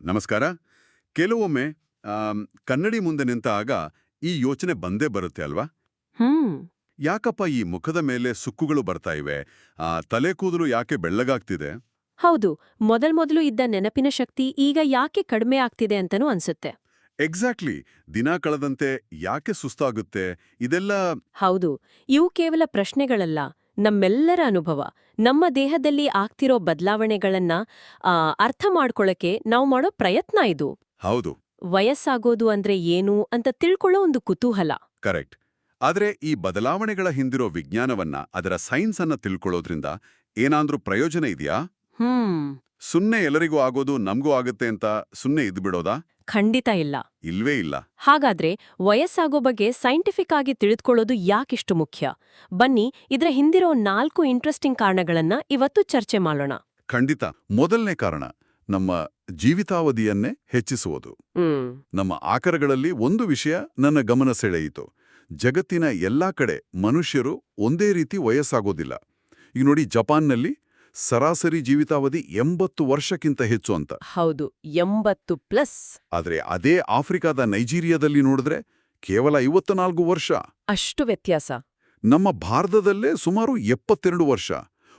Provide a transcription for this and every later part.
ನಮಸ್ಕಾರ. ಕೆಲವೊಮ್ಮೆ ಕನ್ನಡಿ ಮುಂದೆ ನಿಂತಾಗ ಈ ಯೋಚನೆ ಬಂದೇ ಬರುತ್ತೆ ಅಲ್ವಾ? ಹ್ಮ್. ಯಾಕಪ್ಪ ಈ ಮುಖದ ಮೇಲೆ ಸುಕ್ಕುಗಳು ಬರ್ತಾ ಇವೆ? ಆ, ತಲೆ ಕೂದಲು ಯಾಕೆ ಬೆಳ್ಳಗಾಗ್ತಿದೆ? ಹೌದು. ಮೊದಲ್ಮೊದಲು ಇದ್ದ ನೆನಪಿನ ಶಕ್ತಿ ಈಗ ಯಾಕೆ ಕಡಿಮೆ ಆಗ್ತಿದೆ ಅಂತನೂ ಅನ್ಸುತ್ತೆ. ಎಕ್ಸಾಕ್ಟ್ಲಿ. ದಿನ ಕಳೆದಂತೆ ಯಾಕೆ ಸುಸ್ತಾಗುತ್ತೆ? ಇದೆಲ್ಲ ಹೌದು. ಇವು ಕೇವಲ ಪ್ರಶ್ನೆಗಳಲ್ಲ. ನಮ್ಮೆಲ್ಲರ ಅನುಭವ ನಮ್ಮ ದೇಹದಲ್ಲಿ ಆಗ್ತಿರೋ ಬದಲಾವಣೆಗಳನ್ನ ಅರ್ಥ ಮಾಡ್ಕೊಳಕ್ಕೆ ನಾವು ಮಾಡೋ ಪ್ರಯತ್ನ ಇದು. ಹೌದು. ವಯಸ್ಸಾಗೋದು ಅಂದ್ರೆ ಏನು ಅಂತ ತಿಳ್ಕೊಳ್ಳೋ ಒಂದು ಕುತೂಹಲ. ಕರೆಕ್ಟ್. ಆದ್ರೆ ಈ ಬದಲಾವಣೆಗಳ ಹಿಂದಿರೋ ವಿಜ್ಞಾನವನ್ನ ಅದರ ಸೈನ್ಸ್ ಅನ್ನ ತಿಳ್ಕೊಳ್ಳೋದ್ರಿಂದ ಏನಾದ್ರೂ ಪ್ರಯೋಜನ ಇದೆಯಾ? ಹ್ಮ್. ಸುನ್ನೆ ಎಲ್ಲರಿಗೂ ಆಗೋದು ನಮ್ಗೂ ಆಗುತ್ತೆ ಅಂತ ಸುನ್ನೆ ಇದ್ಬಿಡೋದಾ ಖಂಡಿತ ಇಲ್ಲ. ಇಲ್ವೇ ಇಲ್ಲ. ಹಾಗಾದ್ರೆ ವಯಸ್ಸಾಗೋ ಬಗ್ಗೆ ಸೈಂಟಿಫಿಕ್ ಆಗಿ ತಿಳಿದುಕೊಳ್ಳೋದು ಯಾಕಿಷ್ಟು ಮುಖ್ಯ? ಬನ್ನಿ ಇದರ ಹಿಂದಿರೋ ನಾಲ್ಕು ಇಂಟ್ರೆಸ್ಟಿಂಗ್ ಕಾರಣಗಳನ್ನ ಇವತ್ತು ಚರ್ಚೆ ಮಾಡೋಣ. ಖಂಡಿತ. ಮೊದಲನೇ ಕಾರಣ ನಮ್ಮ ಜೀವಿತಾವಧಿಯನ್ನೇ ಹೆಚ್ಚಿಸುವುದು. ನಮ್ಮ ಆಕರಗಳಲ್ಲಿ ಒಂದು ವಿಷಯ ನನ್ನ ಗಮನ ಸೆಳೆಯಿತು. ಜಗತ್ತಿನ ಎಲ್ಲಾ ಕಡೆ ಮನುಷ್ಯರು ಒಂದೇ ರೀತಿ ವಯಸ್ಸಾಗೋದಿಲ್ಲ. ಈಗ ನೋಡಿ ಜಪಾನ್ನಲ್ಲಿ ಸರಾಸರಿ ಜೀವಿತಾವಧಿ ಎಂಬತ್ತು ವರ್ಷಕ್ಕಿಂತ ಹೆಚ್ಚು ಅಂತ. ಹೌದು ಎಂಬತ್ತು ಪ್ಲಸ್. ಆದ್ರೆ ಅದೇ ಆಫ್ರಿಕಾದ ನೈಜೀರಿಯಾದಲ್ಲಿ ನೋಡಿದ್ರೆ ಕೇವಲ ಐವತ್ನಾಲ್ಕು ವರ್ಷ. ಅಷ್ಟು ವ್ಯತ್ಯಾಸ. ನಮ್ಮ ಭಾರತದಲ್ಲೇ ಸುಮಾರು ಎಪ್ಪತ್ತೆರಡು ವರ್ಷ.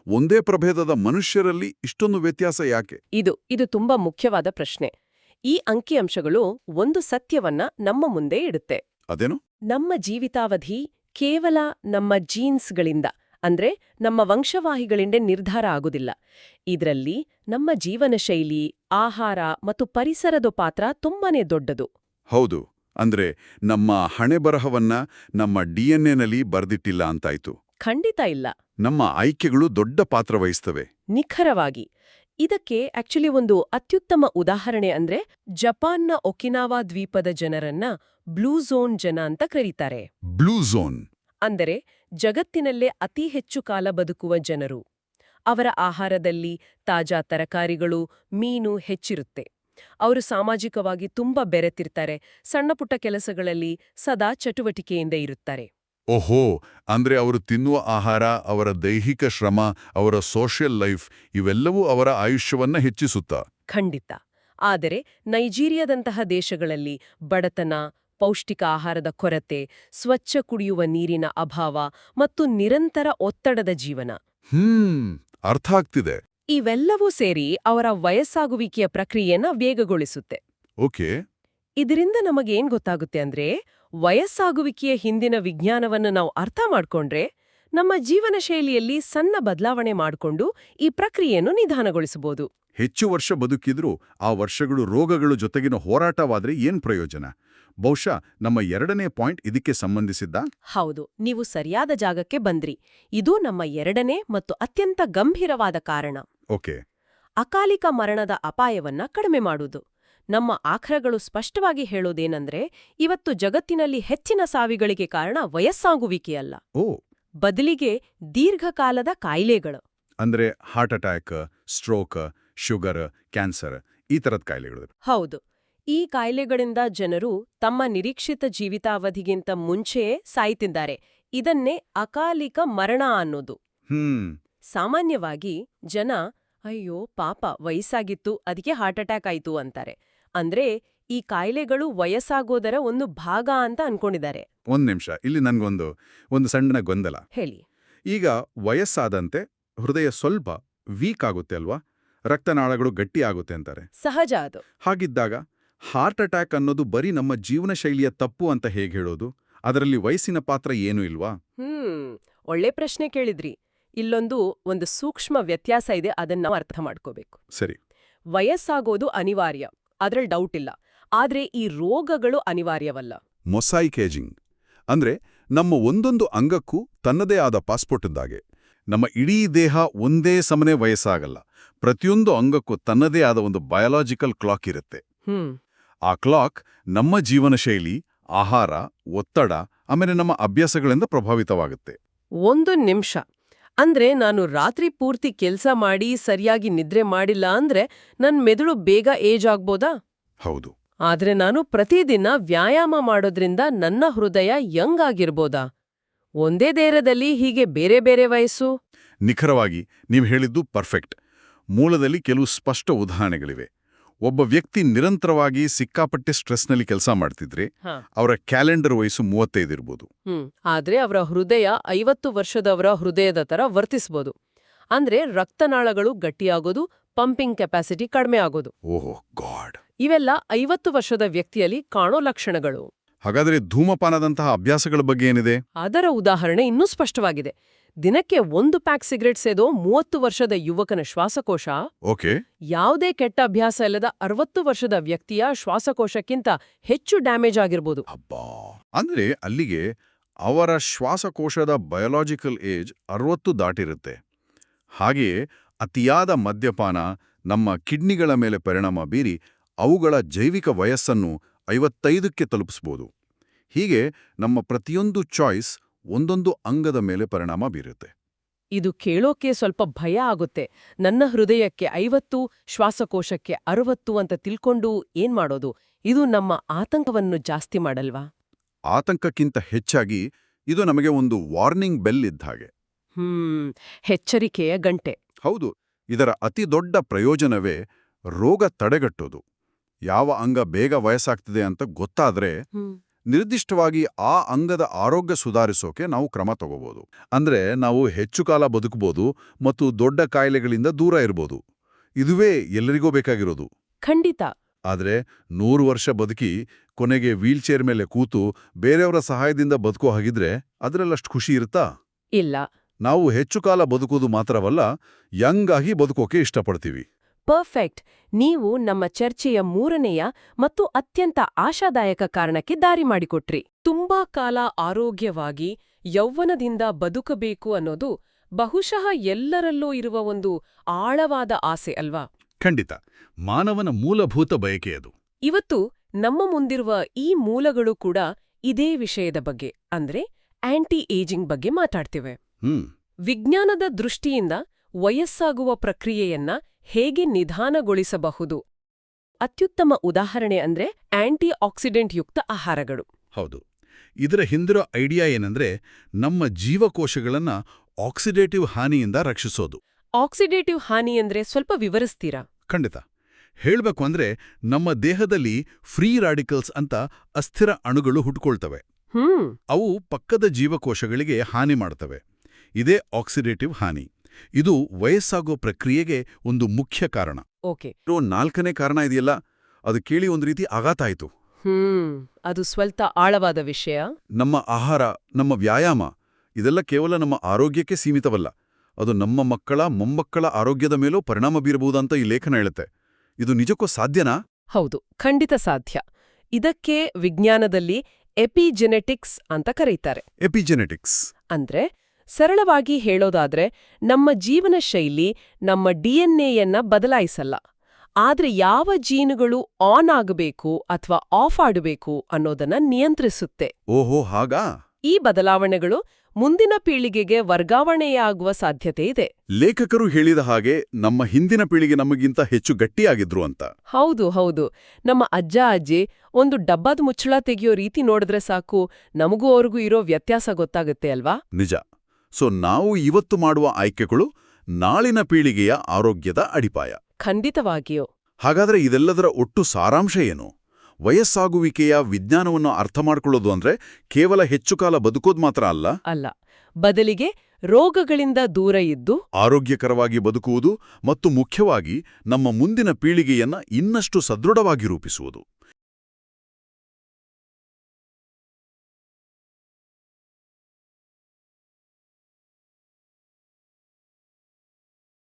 ಒಂದೇ ಪ್ರಭೇದದ ಮನುಷ್ಯರಲ್ಲಿ ಇಷ್ಟೊಂದು ವ್ಯತ್ಯಾಸ ಯಾಕೆ? ಇದು ಇದು ತುಂಬಾ ಮುಖ್ಯವಾದ ಪ್ರಶ್ನೆ. ಈ ಅಂಕಿಅಂಶಗಳು ಒಂದು ಸತ್ಯವನ್ನ ನಮ್ಮ ಮುಂದೆ ಇಡುತ್ತೆ. ಅದೇನು? ನಮ್ಮ ಜೀವಿತಾವಧಿ ಕೇವಲ ನಮ್ಮ ಜೀನ್ಸ್ಗಳಿಂದ. ಅಂದ್ರೆ ನಮ್ಮ ವಂಶವಾಹಿಗಳಿಂದ ನಿರ್ಧಾರ ಆಗುದಿಲ್ಲ. ಇದರಲ್ಲಿ ನಮ್ಮ ಜೀವನ ಶೈಲಿ ಆಹಾರ ಮತ್ತು ಪರಿಸರದ ಪಾತ್ರ ತುಂಬಾನೇ ದೊಡ್ಡದು. ಹೌದು ಅಂದ್ರೆ ನಮ್ಮ ಹಣೆಬರಹವನ್ನ ನಮ್ಮ ಡಿಎನ್ಎನಲ್ಲಿ ಬರ್ದಿಟ್ಟಿಲ್ಲ ಅಂತಾಯ್ತು. ಖಂಡಿತ ಇಲ್ಲ. ನಮ್ಮ ಆಯ್ಕೆಗಳು ದೊಡ್ಡ ಪಾತ್ರ ವಹಿಸ್ತವೆ. ನಿಖರವಾಗಿ. ಇದಕ್ಕೆ ಆಕ್ಚುಲಿ ಒಂದು ಅತ್ಯುತ್ತಮ ಉದಾಹರಣೆ ಅಂದ್ರೆ ಜಪಾನ್ನ ಒಕಿನಾವಾ ದ್ವೀಪದ ಜನರನ್ನ ಬ್ಲೂ ಝೋನ್ ಜನ ಅಂತ ಕರೀತಾರೆ. Blue zone. ಅಂದರೆ ಜಗತ್ತಿನಲ್ಲೇ ಅತಿ ಹೆಚ್ಚು ಕಾಲ ಬದುಕುವ ಜನರು. ಅವರ ಆಹಾರದಲ್ಲಿ ತಾಜಾ ತರಕಾರಿಗಳು ಮೀನು ಹೆಚ್ಚಿರುತ್ತೆ. ಅವರು ಸಾಮಾಜಿಕವಾಗಿ ತುಂಬಾ ಬೆರೆತಿರ್ತಾರೆ. ಸಣ್ಣಪುಟ್ಟ ಕೆಲಸಗಳಲ್ಲಿ ಸದಾ ಚಟುವಟಿಕೆಯಿಂದ ಇರುತ್ತಾರೆ. ಓಹೋ! ಅಂದ್ರೆ ಅವರು ತಿನ್ನುವ ಆಹಾರ ಅವರ ದೈಹಿಕ ಶ್ರಮ ಅವರ ಸೋಷಿಯಲ್ ಲೈಫ್ ಇವೆಲ್ಲವೂ ಅವರ ಆಯುಷ್ಯವನ್ನ ಹೆಚ್ಚಿಸುತ್ತಾ? ಖಂಡಿತ. ಆದರೆ ನೈಜೀರಿಯಾದಂತಹ ದೇಶಗಳಲ್ಲಿ ಬಡತನ ಪೌಷ್ಟಿಕ ಆಹಾರದ ಕೊರತೆ ಸ್ವಚ್ಛ ಕುಡಿಯುವ ನೀರಿನ ಅಭಾವ ಮತ್ತು ನಿರಂತರ ಒತ್ತಡದ ಜೀವನ. ಹ್ಮ್ ಅರ್ಥ ಆಗ್ತಿದೆ. ಇವೆಲ್ಲವೂ ಸೇರಿ ಅವರ ವಯಸ್ಸಾಗುವಿಕೆಯ ಪ್ರಕ್ರಿಯೆನ ವೇಗಗೊಳಿಸುತ್ತೆ. ಓಕೆ. ಇದರಿಂದ ನಮಗೇನ್ ಗೊತ್ತಾಗುತ್ತೆ ಅಂದ್ರೆ ವಯಸ್ಸಾಗುವಿಕೆಯ ಹಿಂದಿನ ವಿಜ್ಞಾನವನ್ನು ನಾವು ಅರ್ಥ ಮಾಡ್ಕೊಂಡ್ರೆ ನಮ್ಮ ಜೀವನ ಶೈಲಿಯಲ್ಲಿ ಸಣ್ಣ ಬದಲಾವಣೆ ಮಾಡಿಕೊಂಡು ಈ ಪ್ರಕ್ರಿಯೆಯನ್ನು ನಿಧಾನಗೊಳಿಸಬಹುದು. ಹೆಚ್ಚು ವರ್ಷ ಬದುಕಿದ್ರೂ ಆ ವರ್ಷಗಳು ರೋಗಗಳು ಜೊತೆಗಿನ ಹೋರಾಟವಾದ್ರೆ ಏನ್ ಪ್ರಯೋಜನ? ಬಹುಶಃ ನಮ್ಮ ಎರಡನೇ ಪಾಯಿಂಟ್ ಇದಕ್ಕೆ ಸಂಬಂಧಿಸಿದ್ದ? ಹೌದು ನೀವು ಸರಿಯಾದ ಜಾಗಕ್ಕೆ ಬಂದ್ರಿ. ಇದು ನಮ್ಮ ಎರಡನೇ ಮತ್ತು ಅತ್ಯಂತ ಗಂಭೀರವಾದ ಕಾರಣ. ಓಕೆ. ಅಕಾಲಿಕ ಮರಣದ ಅಪಾಯವನ್ನ ಕಡಿಮೆ ಮಾಡುವುದು. ನಮ್ಮ ಆಖರಗಳು ಸ್ಪಷ್ಟವಾಗಿ ಹೇಳೋದೇನಂದ್ರೆ ಇವತ್ತು ಜಗತ್ತಿನಲ್ಲಿ ಹೆಚ್ಚಿನ ಸಾವಿಗಳಿಗೆ ಕಾರಣ ವಯಸ್ಸಾಗುವಿಕೆಯಲ್ಲ. ಓ. ಬದಲಿಗೆ ದೀರ್ಘಕಾಲದ ಕಾಯಿಲೆಗಳು. ಅಂದ್ರೆ heart attack stroke sugar cancer ಈ ತರದ ಕಾಯಿಲೆಗಳು ಹೌದು. ಈ ಕಾಯಿಲೆಗಳಿಂದ ಜನರು ತಮ್ಮ ನಿರೀಕ್ಷಿತ ಜೀವಿತಾವಧಿಗಿಂತ ಮುಂಚೆಯೇ ಸಾಯ್ತಿದ್ದಾರೆ. ಇದನ್ನೇ ಅಕಾಲಿಕ ಮರಣ ಅನ್ನೋದು. ಹ್ಮ್. ಸಾಮಾನ್ಯವಾಗಿ ಜನ ಅಯ್ಯೋ ಪಾಪ ವಯಸ್ಸಾಗಿತ್ತು ಅದಕ್ಕೆ ಹಾರ್ಟ್ ಅಟ್ಯಾಕ್ ಆಯ್ತು ಅಂತಾರೆ. ಅಂದ್ರೆ ಈ ಕಾಯಿಲೆಗಳು ವಯಸ್ಸಾಗೋದರ ಒಂದು ಭಾಗ ಅಂತ ಅನ್ಕೊಂಡಿದ್ದಾರೆ. ಒಂದ್ ನಿಮಿಷ ಇಲ್ಲಿ ನನ್ಗೊಂದು ಒಂದು ಸಣ್ಣ ಗೊಂದಲ. ಹೇಳಿ. ಈಗ ವಯಸ್ಸಾದಂತೆ ಹೃದಯ ಸ್ವಲ್ಪ ವೀಕ್ ಆಗುತ್ತೆ ಅಲ್ವಾ? ರಕ್ತನಾಳಗಳು ಗಟ್ಟಿ ಆಗುತ್ತೆ ಅಂತಾರೆ. ಸಹಜ ಅದು. ಹಾಗಿದ್ದಾಗ ಹಾರ್ಟ್ ಅಟ್ಯಾಕ್ ಅನ್ನೋದು ಬರೀ ನಮ್ಮ ಜೀವನ ಶೈಲಿಯ ತಪ್ಪು ಅಂತ ಹೇಗೆ ಹೇಳೋದು? ಅದರಲ್ಲಿ ವಯಸ್ಸಿನ ಪಾತ್ರ ಏನೂ ಇಲ್ವಾ? ಹ್ಮ್ ಒಳ್ಳೆ ಪ್ರಶ್ನೆ ಕೇಳಿದ್ರಿ. ಇಲ್ಲೊಂದು ಒಂದು ಸೂಕ್ಷ್ಮ ವ್ಯತ್ಯಾಸ ಇದೆ ಅದನ್ನ ನಾವು ಅರ್ಥ ಮಾಡ್ಕೋಬೇಕು. ಸರಿ. ವಯಸ್ಸಾಗೋದು ಅನಿವಾರ್ಯ ಅದ್ರಲ್ಲಿ ಡೌಟ್ ಇಲ್ಲ. ಆದ್ರೆ ಈ ರೋಗಗಳು ಅನಿವಾರ್ಯವಲ್ಲ. ಮೊಸೈಕ್ ಏಜಿಂಗ್ ಅಂದ್ರೆ ನಮ್ಮ ಒಂದೊಂದು ಅಂಗಕ್ಕೂ ತನ್ನದೇ ಆದ ಪಾಸ್ಪೋರ್ಟ್ ಇದ್ದಾಗೆ ನಮ್ಮ ಇಡೀ ದೇಹ ಒಂದೇ ಸಮನೆ ವಯಸ್ಸಾಗಲ್ಲ. ಪ್ರತಿಯೊಂದು ಅಂಗಕ್ಕೂ ತನ್ನದೇ ಆದ ಒಂದು ಬಯಾಲಾಜಿಕಲ್ ಕ್ಲಾಕ್ ಇರುತ್ತೆ. ಹ್ಮ್. ಆ ಕ್ಲಾಕ್ ನಮ್ಮ ಜೀವನ ಶೈಲಿ ಆಹಾರ ಒತ್ತಡ ಆಮೇಲೆ ನಮ್ಮ ಅಭ್ಯಾಸಗಳಿಂದ ಪ್ರಭಾವಿತವಾಗುತ್ತೆ. ಒಂದು ನಿಮಿಷ. ಅಂದ್ರೆ ನಾನು ರಾತ್ರಿ ಪೂರ್ತಿ ಕೆಲಸ ಮಾಡಿ ಸರಿಯಾಗಿ ನಿದ್ರೆ ಮಾಡಿಲ್ಲ ಅಂದ್ರೆ ನನ್ ಮೆದುಳು ಬೇಗ ಏಜ್ ಆಗ್ಬೋದಾ? ಹೌದು. ಆದ್ರೆ ನಾನು ಪ್ರತಿದಿನ ವ್ಯಾಯಾಮ ಮಾಡೋದ್ರಿಂದ ನನ್ನ ಹೃದಯ ಯಂಗ್ ಆಗಿರ್ಬೋದಾ? ಒಂದೇ ದೇಹದಲ್ಲಿ ಹೀಗೆ ಬೇರೆ ಬೇರೆ ವಯಸ್ಸು? ನಿಖರವಾಗಿ ನೀವು ಹೇಳಿದ್ದು ಪರ್ಫೆಕ್ಟ್. ಮೂಲದಲ್ಲಿ ಕೆಲವು ಸ್ಪಷ್ಟ ಉದಾಹರಣೆಗಳಿವೆ. ಒಬ್ಬ ವ್ಯಕ್ತಿ ನಿರಂತರವಾಗಿ ಸಿಕ್ಕಾಪಟ್ಟೆ ಸ್ಟ್ರೆಸ್ನಲ್ಲಿ ಕೆಲಸ ಮಾಡ್ತಿದ್ರೆ. ಅವರ ಕ್ಯಾಲೆಂಡರ್ ವಯಸ್ಸು ಮೂವತ್ತೈದು ಇರ್ಬೋದು. ಆದ್ರೆ ಅವರ ಹೃದಯ ಐವತ್ತು ವರ್ಷದವರ ಹೃದಯದ ತರ ವರ್ತಿಸ್ಬೋದು. ಅಂದ್ರೆ ರಕ್ತನಾಳಗಳು ಗಟ್ಟಿಯಾಗೋದು ಪಂಪಿಂಗ್ ಕೆಪಾಸಿಟಿ ಕಡಿಮೆ ಆಗೋದು. Oh god. ಇವೆಲ್ಲ ಐವತ್ತು ವರ್ಷದ ವ್ಯಕ್ತಿಯಲ್ಲಿ ಕಾಣೋ ಲಕ್ಷಣಗಳು. ಹಾಗಾದ್ರೆ ಧೂಮಪಾನದಂತಹ ಅಭ್ಯಾಸಗಳ ಬಗ್ಗೆ ಏನಿದೆ? ಅದರ ಉದಾಹರಣೆ ಇನ್ನೂ ಸ್ಪಷ್ಟವಾಗಿದೆ. ದಿನಕ್ಕೆ ಒಂದು ಪ್ಯಾಕ್ ಸಿಗರೆಟ್ ಸೇದೋ ಮೂವತ್ತು ವರ್ಷದ ಯುವಕನ ಶ್ವಾಸಕೋಶ ಓಕೆ. ಯಾವುದೇ ಕೆಟ್ಟ ಅಭ್ಯಾಸ ಇಲ್ಲದ ಅರವತ್ತು ವರ್ಷದ ವ್ಯಕ್ತಿಯ ಶ್ವಾಸಕೋಶಕ್ಕಿಂತ ಹೆಚ್ಚು ಡ್ಯಾಮೇಜ್ ಆಗಿರ್ಬೋದು. ಅಬ್ಬಾ! ಅಂದ್ರೆ ಅಲ್ಲಿಗೆ ಅವರ ಶ್ವಾಸಕೋಶದ ಬಯೋಲಾಜಿಕಲ್ ಏಜ್ ಅರವತ್ತು ದಾಟಿರುತ್ತೆ. ಹಾಗೆಯೇ ಅತಿಯಾದ ಮದ್ಯಪಾನ ನಮ್ಮ ಕಿಡ್ನಿಗಳ ಮೇಲೆ ಪರಿಣಾಮ ಬೀರಿ ಅವುಗಳ ಜೈವಿಕ ವಯಸ್ಸನ್ನು ಐವತ್ತೈದಕ್ಕೆ ತಲುಪಿಸ್ಬೋದು. ಹೀಗೆ ನಮ್ಮ ಪ್ರತಿಯೊಂದು ಚಾಯ್ಸ್ ಒಂದೊಂದು ಅಂಗದ ಮೇಲೆ ಪರಿಣಾಮ ಬೀರುತ್ತೆ. ಇದು ಕೇಳೋಕೆ ಸ್ವಲ್ಪ ಭಯ ಆಗುತ್ತೆ. ನನ್ನ ಹೃದಯಕ್ಕೆ ಐವತ್ತು ಶ್ವಾಸಕೋಶಕ್ಕೆ ಅರವತ್ತು ಅಂತ ತಿಳ್ಕೊಂಡು ಏನ್ ಮಾಡೋದು? ಇದು ನಮ್ಮ ಆತಂಕವನ್ನು ಜಾಸ್ತಿ ಮಾಡಲ್ವಾ? ಆತಂಕಕ್ಕಿಂತ ಹೆಚ್ಚಾಗಿ ಇದು ನಮಗೆ ಒಂದು ವಾರ್ನಿಂಗ್ ಬೆಲ್ ಇದ್ದ ಹಾಗೆ. ಹ್ಮ್ ಎಚ್ಚರಿಕೆಯ ಗಂಟೆ. ಹೌದು ಇದರ ಅತಿ ದೊಡ್ಡ ಪ್ರಯೋಜನವೇ ರೋಗ ತಡೆಗಟ್ಟೋದು. ಯಾವ ಅಂಗ ಬೇಗ ವಯಸ್ಸಾಗ್ತಿದೆ ಅಂತ ಗೊತ್ತಾದ್ರೆ ನಿರ್ದಿಷ್ಟವಾಗಿ ಆ ಅಂಗದ ಆರೋಗ್ಯ ಸುಧಾರಿಸೋಕೆ ನಾವು ಕ್ರಮ ತಗೋಬಹುದು ಅಂದ್ರೆ ನಾವು ಹೆಚ್ಚು ಕಾಲ ಬದುಕಬಹುದು ಮತ್ತು ದೊಡ್ಡ ಕಾಯಿಲೆಗಳಿಂದ ದೂರ ಇರಬಹುದು ಇದುವೇ ಎಲ್ಲರಿಗೂ ಬೇಕಾಗಿರೋದು. ಖಂಡಿತ. ಆದ್ರೆ ನೂರು ವರ್ಷ ಬದುಕಿ ಕೊನೆಗೆ ವೀಲ್ಚೇರ್ ಮೇಲೆ ಕೂತು ಬೇರೆಯವರ ಸಹಾಯದಿಂದ ಬದುಕೋ ಹಾಗಿದ್ರೆ ಅದರಲ್ಲಷ್ಟು ಖುಷಿ ಇರುತ್ತಾ? ಇಲ್ಲ. ನಾವು ಹೆಚ್ಚು ಕಾಲ ಬದುಕೋದು ಮಾತ್ರವಲ್ಲ ಯಂಗ್ ಆಗಿ ಬದುಕೋಕೆ ಇಷ್ಟಪಡ್ತೀವಿ. ಪರ್ಫೆಕ್ಟ್. ನೀವು ನಮ್ಮ ಚರ್ಚೆಯ ಮೂರನೆಯ ಮತ್ತು ಅತ್ಯಂತ ಆಶಾದಾಯಕ ಕಾರಣಕ್ಕೆ ದಾರಿ ಮಾಡಿಕೊಟ್ರಿ. ತುಂಬಾ ಕಾಲ ಆರೋಗ್ಯವಾಗಿ ಯೌವನದಿಂದ ಬದುಕಬೇಕು ಅನ್ನೋದು ಬಹುಶಃ ಎಲ್ಲರಲ್ಲೂ ಇರುವ ಒಂದು ಆಳವಾದ ಆಸೆ ಅಲ್ವಾ? ಖಂಡಿತ. ಮಾನವನ ಮೂಲಭೂತ ಬಯಕೆಯದು ಇವತ್ತು ನಮ್ಮ ಮುಂದಿರುವ ಈ ಮೂಲಗಳು ಕೂಡ ಇದೇ ವಿಷಯದ ಬಗ್ಗೆ ಅಂದ್ರೆ ಆಂಟಿ ಏಜಿಂಗ್ ಬಗ್ಗೆ ಮಾತಾಡ್ತಿವೆ. ವಿಜ್ಞಾನದ ದೃಷ್ಟಿಯಿಂದ ವಯಸ್ಸಾಗುವ ಪ್ರಕ್ರಿಯೆಯನ್ನ ಹೇಗೆ ನಿಧಾನಗೊಳಿಸಬಹುದು? ಅತ್ಯುತ್ತಮ ಉದಾಹರಣೆ ಅಂದ್ರೆ ಆಂಟಿ ಆಕ್ಸಿಡೆಂಟ್ ಯುಕ್ತ ಆಹಾರಗಳು. ಹೌದು. ಇದರ ಹಿಂದಿರೋ ಐಡಿಯಾ ಏನಂದ್ರೆ ನಮ್ಮ ಜೀವಕೋಶಗಳನ್ನ ಆಕ್ಸಿಡೇಟಿವ್ ಹಾನಿಯಿಂದ ರಕ್ಷಿಸೋದು. ಆಕ್ಸಿಡೇಟಿವ್ ಹಾನಿ ಅಂದ್ರೆ ಸ್ವಲ್ಪ ವಿವರಿಸ್ತೀರಾ? ಖಂಡಿತ. ಹೇಳಬೇಕು ಅಂದ್ರೆ ನಮ್ಮ ದೇಹದಲ್ಲಿ ಫ್ರೀ ರಾಡಿಕಲ್ಸ್ ಅಂತ ಅಸ್ಥಿರ ಅಣುಗಳು ಹುಟ್ಕೊಳ್ತವೆ. ಹ್ಮ್. ಅವು ಪಕ್ಕದ ಜೀವಕೋಶಗಳಿಗೆ ಹಾನಿ ಮಾಡ್ತವೆ. ಇದೇ ಆಕ್ಸಿಡೇಟಿವ್ ಹಾನಿ. ಇದು ವಯಸ್ಸಾಗೋ ಪ್ರಕ್ರಿಯೆಗೆ ಒಂದು ಮುಖ್ಯ ಕಾರಣ. ಓಕೆ. ಇರೋ ನಾಲ್ಕನೇ ಕಾರಣ ಇದೆಯಲ್ಲ ಅದು ಕೇಳಿ ಒಂದು ರೀತಿ ಆಘಾತ ಆಯ್ತು. ಹ್ಮ್ ಅದು ಸ್ವಲ್ಪ ಆಳವಾದ ವಿಷಯ. ನಮ್ಮ ಆಹಾರ ನಮ್ಮ ವ್ಯಾಯಾಮ ಇದೆಲ್ಲ ಕೇವಲ ನಮ್ಮ ಆರೋಗ್ಯಕ್ಕೆ ಸೀಮಿತವಲ್ಲ ಅದು ನಮ್ಮ ಮಕ್ಕಳ ಮೊಮ್ಮಕ್ಕಳ ಆರೋಗ್ಯದ ಮೇಲೂ ಪರಿಣಾಮ ಬೀರಬಹುದಂತ ಈ ಲೇಖನ ಹೇಳುತ್ತೆ. ಇದು ನಿಜಕ್ಕೂ ಸಾಧ್ಯನಾ? ಹೌದು ಖಂಡಿತ ಸಾಧ್ಯ. ಇದಕ್ಕೆ ವಿಜ್ಞಾನದಲ್ಲಿ ಎಪಿಜೆನೆಟಿಕ್ಸ್ ಅಂತ ಕರೀತಾರೆ. ಎಪಿಜೆನೆಟಿಕ್ಸ್ ಅಂದ್ರೆ ಸರಳವಾಗಿ ಹೇಳೋದಾದ್ರೆ ನಮ್ಮ ಜೀವನ ಶೈಲಿ ನಮ್ಮ ಡಿಎನ್ಎಯನ್ನ ಬದಲಾಯಿಸಲ್ಲ. ಆದ್ರೆ ಯಾವ ಜೀನುಗಳು ಆನ್ ಆಗಬೇಕು ಅಥವಾ ಆಫ್ ಆಡಬೇಕು ಅನ್ನೋದನ್ನ ನಿಯಂತ್ರಿಸುತ್ತೆ. ಓಹೋ ಹಾಗಾ? ಈ ಬದಲಾವಣೆಗಳು ಮುಂದಿನ ಪೀಳಿಗೆಗೆ ವರ್ಗಾವಣೆಯಾಗುವ ಸಾಧ್ಯತೆ ಇದೆ. ಲೇಖಕರು ಹೇಳಿದ ಹಾಗೆ ನಮ್ಮ ಹಿಂದಿನ ಪೀಳಿಗೆ ನಮಗಿಂತ ಹೆಚ್ಚು ಗಟ್ಟಿಯಾಗಿದ್ರು ಅಂತ. ಹೌದು ಹೌದು. ನಮ್ಮ ಅಜ್ಜ ಅಜ್ಜಿ ಒಂದು ಡಬ್ಬದ ಮುಚ್ಚಳ ತೆಗೆಯೋ ರೀತಿ ನೋಡಿದ್ರೆ ಸಾಕು ನಮಗೂ ಅವ್ರಿಗೂ ಇರೋ ವ್ಯತ್ಯಾಸ ಗೊತ್ತಾಗುತ್ತೆ ಅಲ್ವಾ? ನಿಜ. ಸೊ ನಾವು ಇವತ್ತು ಮಾಡುವ ಆಯ್ಕೆಗಳು ನಾಳಿನ ಪೀಳಿಗೆಯ ಆರೋಗ್ಯದ ಅಡಿಪಾಯ. ಖಂಡಿತವಾಗಿಯೋ. ಹಾಗಾದ್ರೆ ಇದೆಲ್ಲದರ ಒಟ್ಟು ಸಾರಾಂಶ ಏನು? ವಯಸ್ಸಾಗುವಿಕೆಯ ವಿಜ್ಞಾನವನ್ನು ಅರ್ಥ ಮಾಡಿಕೊಳ್ಳೋದು ಅಂದ್ರೆ ಕೇವಲ ಹೆಚ್ಚು ಕಾಲ ಬದುಕೋದು ಮಾತ್ರ ಅಲ್ಲ? ಅಲ್ಲ. ಬದಲಿಗೆ ರೋಗಗಳಿಂದ ದೂರ ಇದ್ದು ಆರೋಗ್ಯಕರವಾಗಿ ಬದುಕುವುದು ಮತ್ತು ಮುಖ್ಯವಾಗಿ ನಮ್ಮ ಮುಂದಿನ ಪೀಳಿಗೆಯನ್ನ ಇನ್ನಷ್ಟು ಸದೃಢವಾಗಿ ರೂಪಿಸುವುದು.